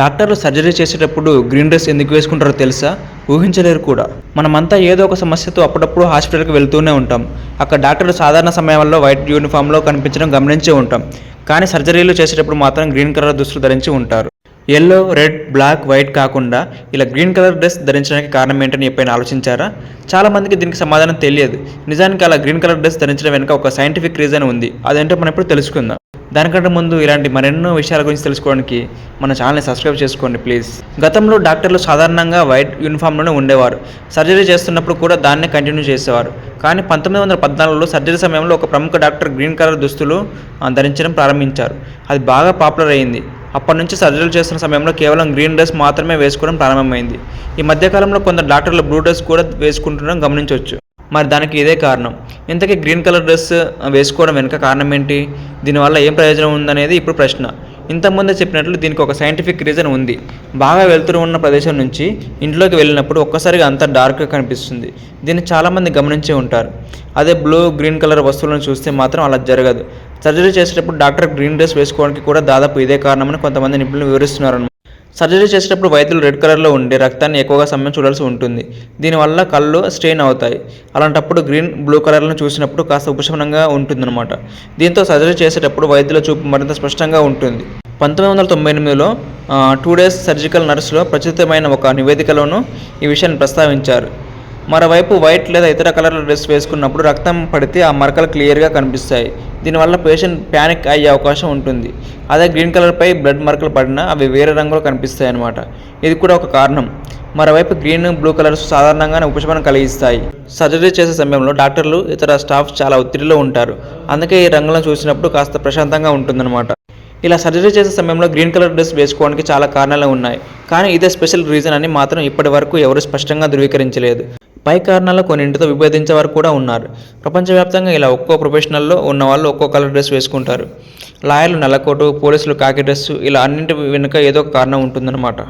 డాక్టర్లు సర్జరీ చేసేటప్పుడు green dress ఎందుకు వేసుకుంటారో తెలుసా? ఊహించలేరు కూడా. మనమంతా ఏదో ఒక సమస్యతో అప్పుడప్పుడు హాస్పిటల్కి వెళ్తూనే ఉంటాం. అక్కడ డాక్టర్లు సాధారణ సమయాల్లో వైట్ యూనిఫామ్లో కనిపించడం గమనించే ఉంటాం. కానీ సర్జరీలు చేసేటప్పుడు మాత్రం గ్రీన్ కలర్ దుస్తులు ధరించి ఉంటారు. ఎల్లో రెడ్ బ్లాక్ వైట్ కాకుండా ఇలా గ్రీన్ కలర్ డ్రెస్ ధరించడానికి కారణం ఏంటని ఎప్పుడైనా ఆలోచించారా? చాలా మందికి దీనికి సమాధానం తెలియదు. నిజానికి అలా గ్రీన్ కలర్ డ్రెస్ ధరించడం వెనుక ఒక సైంటిఫిక్ రీజన్ ఉంది. అదేంటో మనం ఇప్పుడు తెలుసుకుందాం. దానికంటే ముందు ఇలాంటి మరెన్నో విషయాల గురించి తెలుసుకోవడానికి మన ఛానల్ని సబ్స్క్రైబ్ చేసుకోండి ప్లీజ్. గతంలో డాక్టర్లు సాధారణంగా వైట్ యూనిఫామ్లోనే ఉండేవారు. సర్జరీ చేస్తున్నప్పుడు కూడా దాన్నే కంటిన్యూ చేసేవారు. కానీ పంతొమ్మిది వందల పద్నాలుగులో సర్జరీ సమయంలో ఒక ప్రముఖ డాక్టర్ గ్రీన్ కలర్ దుస్తులు ధరించడం ప్రారంభించారు. అది బాగా పాపులర్ అయింది. అప్పటి నుంచి సర్జరీలు చేస్తున్న సమయంలో కేవలం గ్రీన్ డ్రెస్ మాత్రమే వేసుకోవడం ప్రారంభమైంది. ఈ మధ్యకాలంలో కొందరు డాక్టర్లు బ్లూ డ్రెస్ కూడా వేసుకుంటుండడం గమనించవచ్చు. మరి దానికి ఇదే కారణం. ఇంతకీ గ్రీన్ కలర్ డ్రెస్ వేసుకోవడం వెనుక కారణం ఏంటి? దీనివల్ల ఏం ప్రయోజనం ఉందనేది ఇప్పుడు ప్రశ్న. ఇంతకుముందే చెప్పినట్లు దీనికి ఒక సైంటిఫిక్ రీజన్ ఉంది. బాగా వెళ్తూ ఉన్న ప్రదేశం నుంచి ఇంట్లోకి వెళ్ళినప్పుడు ఒక్కసారిగా అంత డార్క్గా కనిపిస్తుంది. దీన్ని చాలామంది గమనించే ఉంటారు. అదే బ్లూ గ్రీన్ కలర్ వస్తువులను చూస్తే మాత్రం అలా జరగదు. సర్జరీ చేసేటప్పుడు డాక్టర్ గ్రీన్ డ్రెస్ వేసుకోవడానికి కూడా దాదాపు ఇదే కారణమని కొంతమంది నిపుణులు వివరిస్తున్నారు సర్జరీ చేసేటప్పుడు వైద్యులు రెడ్ కలర్లో ఉండే రక్తాన్ని ఎక్కువగా సమయం చూడాల్సి ఉంటుంది. దీనివల్ల కళ్ళు స్ట్రెయిన్ అవుతాయి. అలాంటప్పుడు గ్రీన్ బ్లూ కలర్లను చూసినప్పుడు కాస్త ఉపశమనంగా ఉంటుందన్నమాట. దీంతో సర్జరీ చేసేటప్పుడు వైద్యుల చూపు మరింత స్పష్టంగా ఉంటుంది. పంతొమ్మిది వందల తొంభై ఎనిమిదిలో టూ డేస్ సర్జికల్ నర్సులో ప్రచురితమైన ఒక నివేదికలోనూ ఈ విషయాన్ని ప్రస్తావించారు. మరోవైపు వైట్ లేదా ఇతర కలర్ల డ్రెస్ వేసుకున్నప్పుడు రక్తం పడితే ఆ మరకలు క్లియర్గా కనిపిస్తాయి. దీనివల్ల పేషెంట్ ప్యానిక్ అయ్యే అవకాశం ఉంటుంది. అదే గ్రీన్ కలర్పై బ్లడ్ మరకలు పడినా అవి వేరే రంగులో కనిపిస్తాయి అన్నమాట. ఇది కూడా ఒక కారణం. మరోవైపు గ్రీన్ బ్లూ కలర్స్ సాధారణంగానే ఉపశమనం కలిగిస్తాయి. సర్జరీ చేసే సమయంలో డాక్టర్లు ఇతర స్టాఫ్ చాలా ఒత్తిడిలో ఉంటారు. అందుకే ఈ రంగులను చూసినప్పుడు కాస్త ప్రశాంతంగా ఉంటుందన్నమాట. ఇలా సర్జరీ చేసే సమయంలో గ్రీన్ కలర్ డ్రెస్ వేసుకోవడానికి చాలా కారణాలు ఉన్నాయి. కానీ ఇదే స్పెషల్ రీజన్ అని మాత్రం ఇప్పటి వరకు ఎవరు స్పష్టంగా ధృవీకరించలేదు. పై కారణాలు కొన్నింటితో విభేదించే వారు కూడా ఉన్నారు. ప్రపంచవ్యాప్తంగా ఇలా ఒక్కో ప్రొఫెషనల్లో ఉన్న వాళ్ళు ఒక్కో కలర్ డ్రెస్ వేసుకుంటారు. లాయర్లు నల్లకోటు పోలీసులు కాకి డ్రెస్సు ఇలా అన్నింటి వెనుక ఏదో ఒక కారణం ఉంటుందన్నమాట.